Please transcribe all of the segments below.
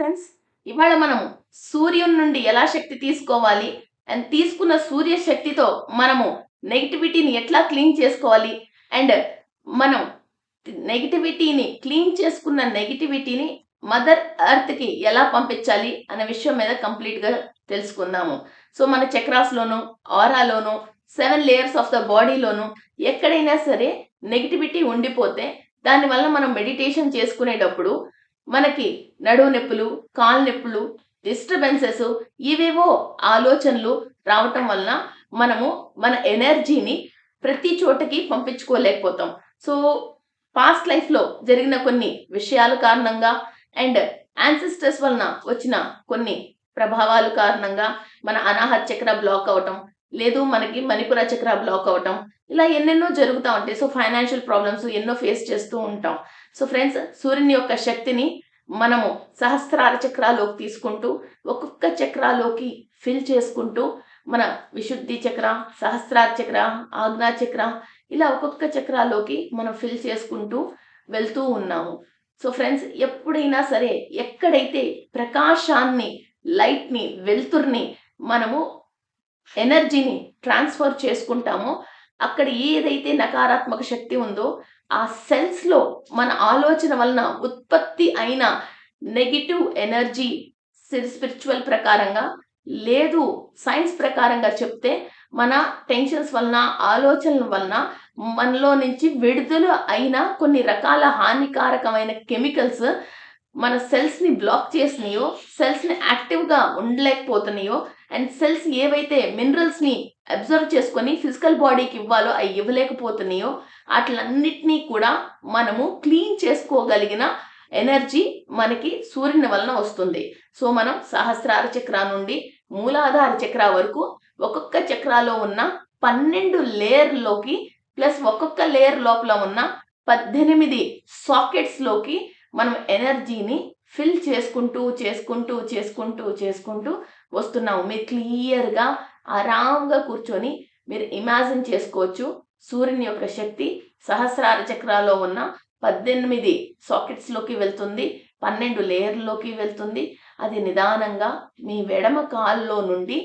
Friends ఇవాళ మనము సూర్యుని నుండి ఎలా శక్తి తీసుకోవాలి అండ్ తీసుకున్న సూర్య శక్తితో మనము నెగిటివిటీని ఎట్లా క్లీన్ చేసుకోవాలి అండ్ మనం నెగిటివిటీని క్లీన్ చేసుకున్న నెగిటివిటీని మదర్ ఎర్త్కి ఎలా పంపించాలి అనే విషయం మీద కంప్లీట్గా తెలుసుకుందాము. సో మన చక్రాస్లోను ఆరాలోను సెవెన్ లేయర్స్ ఆఫ్ ద బాడీలోను ఎక్కడైనా సరే నెగిటివిటీ ఉండిపోతే దానివల్ల మనం మెడిటేషన్ చేసుకునేటప్పుడు మనకి నడువు నొప్పులు కాలు నొప్పులు డిస్టర్బెన్సెస్ ఇవేవో ఆలోచనలు రావటం వలన మనము మన ఎనర్జీని ప్రతి చోటకి పంపించుకోలేకపోతాం. సో పాస్ట్ లైఫ్లో జరిగిన కొన్ని విషయాల కారణంగా అండ్ యాన్సిస్టర్స్ వలన వచ్చిన కొన్ని ప్రభావాల కారణంగా మన అనాహత చక్ర బ్లాక్ అవటం లేదు మనకి మణిపుర చక్ర బ్లాక్ అవటం ఇలా ఎన్నెన్నో జరుగుతూ ఉంటాయి. సో ఫైనాన్షియల్ ప్రాబ్లమ్స్ ఎన్నో ఫేస్ చేస్తూ ఉంటాం. సో ఫ్రెండ్స్ సూర్యుని యొక్క శక్తిని మనము సహస్రార చక్రాలోకి తీసుకుంటూ ఒక్కొక్క చక్రాలోకి ఫిల్ చేసుకుంటూ మన విశుద్ధి చక్ర సహస్రార చక్ర ఆజ్ఞా చక్ర ఇలా ఒక్కొక్క చక్రాలోకి మనం ఫిల్ చేసుకుంటూ వెళ్తూ ఉన్నాము. సో ఫ్రెండ్స్ ఎప్పుడైనా సరే ఎక్కడైతే ప్రకాశాన్ని లైట్ని వెలుతుర్ని మనము ఎనర్జీని ట్రాన్స్ఫర్ చేసుకుంటామో. అక్కడ ఏదైతే నకారాత్మక శక్తి ఉందో ఆ సెల్స్లో మన ఆలోచన వలన ఉత్పత్తి అయిన నెగిటివ్ ఎనర్జీ స్పిరిచువల్ ప్రకారంగా లేదు సైన్స్ ప్రకారంగా చెప్తే మన టెన్షన్స్ వలన ఆలోచనల వలన మనలో నుంచి విడుదల అయిన కొన్ని రకాల హానికారకమైన కెమికల్స్ మన సెల్స్ని బ్లాక్ చేసినాయో సెల్స్ని యాక్టివ్గా ఉండలేకపోతున్నాయో అండ్ సెల్స్ ఏవైతే మినరల్స్ని అబ్జర్వ్ చేసుకొని ఫిజికల్ బాడీకి ఇవ్వాలో అవి ఇవ్వలేకపోతున్నాయో వాటిలన్నిటినీ కూడా మనము క్లీన్ చేసుకోగలిగిన ఎనర్జీ మనకి సూర్యుని వలన వస్తుంది. సో మనం సహస్రార చక్ర నుండి మూలాధార చక్ర వరకు ఒక్కొక్క చక్రాలో ఉన్న పన్నెండు లేయర్లోకి ప్లస్ ఒక్కొక్క లేయర్ లోపల ఉన్న పద్దెనిమిది సాకెట్స్లోకి మనం ఎనర్జీని ఫిల్ చేసుకుంటూ చేసుకుంటూ చేసుకుంటూ చేసుకుంటూ వస్తున్నాము. మీరు క్లియర్గా ఆరాంగా కూర్చొని మీరు ఇమాజిన్ చేసుకోవచ్చు. సూర్యుని యొక్క శక్తి సహస్రార చక్రాలో ఉన్న పద్దెనిమిది సాకెట్స్లోకి వెళ్తుంది. పన్నెండు లేయర్లోకి వెళ్తుంది. అది నిదానంగా మీ వెడమ కాల్లో నుండి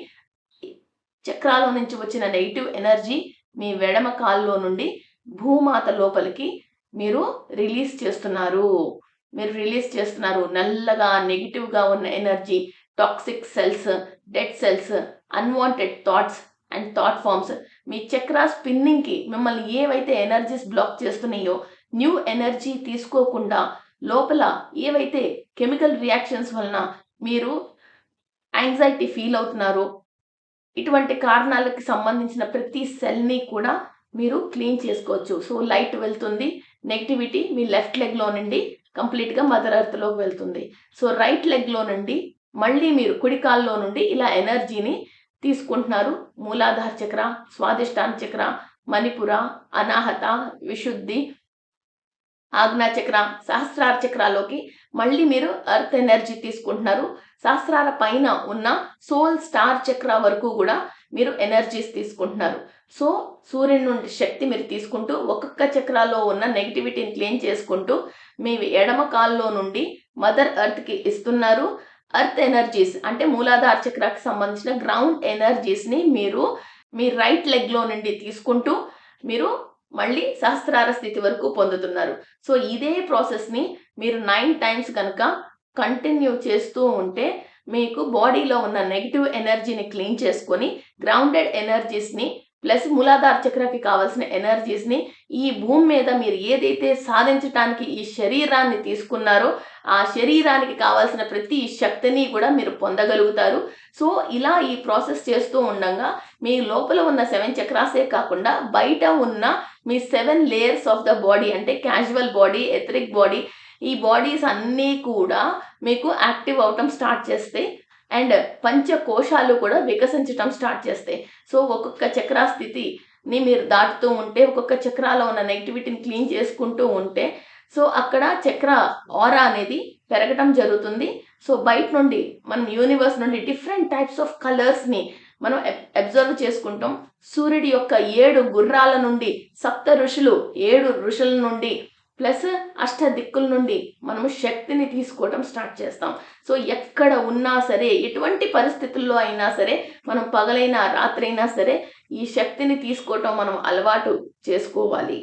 చక్రాల నుంచి వచ్చిన నెగిటివ్ ఎనర్జీ మీ వెడమ కాల్లో నుండి భూమాత లోపలికి మీరు రిలీజ్ చేస్తున్నారు. మీరు రిలీజ్ చేస్తున్నారు. నల్లగా నెగిటివ్గా ఉన్న energy toxic cells dead cells unwanted thoughts and thought forms మీ చక్రా స్పిన్నింగ్కి మిమ్మల్ని ఏవైతే ఎనర్జీస్ బ్లాక్ చేస్తున్నాయో న్యూ ఎనర్జీ తీసుకోకుండా లోపల ఏవైతే కెమికల్ రియాక్షన్స్ వలన మీరు యాంగ్జైటీ ఫీల్ అవుతున్నారో ఇటువంటి కారణాలకి సంబంధించిన ప్రతి సెల్ని కూడా మీరు క్లీన్ చేసుకోవచ్చు. సో లైట్ వెళ్తుంది నెగిటివిటీ మీ లెఫ్ట్ లెగ్లో నుండి కంప్లీట్గా మదర్ అర్త్లోకి వెళ్తుంది. సో రైట్ లెగ్లో నుండి మళ్ళీ మీరు కుడికాల్లో నుండి ఇలా ఎనర్జీని తీసుకుంటున్నారు. మూలాధార చక్ర స్వాదిష్టాన చక్ర మణిపుర అనాహత విశుద్ధి ఆజ్ఞా చక్ర సహస్రార చక్రాలోకి మళ్ళీ మీరు అర్త్ ఎనర్జీ తీసుకుంటున్నారు. సహస్రాల పైన ఉన్న సోల్ స్టార్ చక్ర వరకు కూడా మీరు ఎనర్జీస్ తీసుకుంటున్నారు. సో సూర్యుని నుండి శక్తి మీరు తీసుకుంటూ ఒక్కొక్క చక్రాలో ఉన్న నెగిటివిటీని క్లీన్ చేసుకుంటూ మీ ఎడమ కాల్లో నుండి మదర్ ఎర్త్కి ఇస్తున్నారు. ఎర్త్ ఎనర్జీస్ అంటే మూలాధార చక్రాకి సంబంధించిన గ్రౌండ్ ఎనర్జీస్ని మీరు మీ రైట్ లెగ్లో నుండి తీసుకుంటూ మీరు మళ్ళీ సహస్రార స్థితి వరకు పొందుతున్నారు. సో ఇదే ప్రాసెస్ని మీరు నైన్ టైమ్స్ కనుక కంటిన్యూ చేస్తూ ఉంటే మీకు బాడీలో ఉన్న నెగిటివ్ ఎనర్జీని క్లీన్ చేసుకొని గ్రౌండెడ్ ఎనర్జీస్ని ప్లస్ మూలాధార చక్రకి కావాల్సిన ఎనర్జీస్ని ఈ భూమి మీద మీరు ఏదైతే సాధించడానికి ఈ శరీరాన్ని తీసుకున్నారో ఆ శరీరానికి కావాల్సిన ప్రతి శక్తిని కూడా మీరు పొందగలుగుతారు. సో ఇలా ఈ ప్రాసెస్ చేస్తూ ఉండగా మీ లోపల ఉన్న సెవెన్ చక్రాసే కాకుండా బయట ఉన్న మీ seven layers of the body అంటే క్యాజువల్ బాడీ ఎథరిక్ బాడీ ఈ బాడీస్ అన్నీ కూడా మీకు యాక్టివ్ అవటం స్టార్ట్ చేస్తాయి అండ్ పంచకోశాలు కూడా వికసించటం స్టార్ట్ చేస్తాయి సో ఒక్కొక్క చక్రా స్థితిని మీరు దాటుతూ ఉంటే ఒక్కొక్క చక్రాలో ఉన్న నెగిటివిటీని క్లీన్ చేసుకుంటూ ఉంటే సో అక్కడ చక్ర ఆరా అనేది పెరగటం జరుగుతుంది. సో బయట నుండి మనం యూనివర్స్ నుండి డిఫరెంట్ టైప్స్ ఆఫ్ కలర్స్ని మనం అబ్జర్వ్ చేసుకుంటాం. సూర్యుడి యొక్క ఏడు గుర్రాల నుండి సప్త ఋషులు ఏడు ఋషుల నుండి ప్లస్ అష్ట దిక్కుల నుండి మనము శక్తిని తీసుకోవటం స్టార్ట్ చేస్తాం. సో ఎక్కడ ఉన్నా సరే ఎటువంటి పరిస్థితుల్లో అయినా సరే మనం పగలైనా రాత్రైనా సరే ఈ శక్తిని తీసుకోవటం మనం అలవాటు చేసుకోవాలి.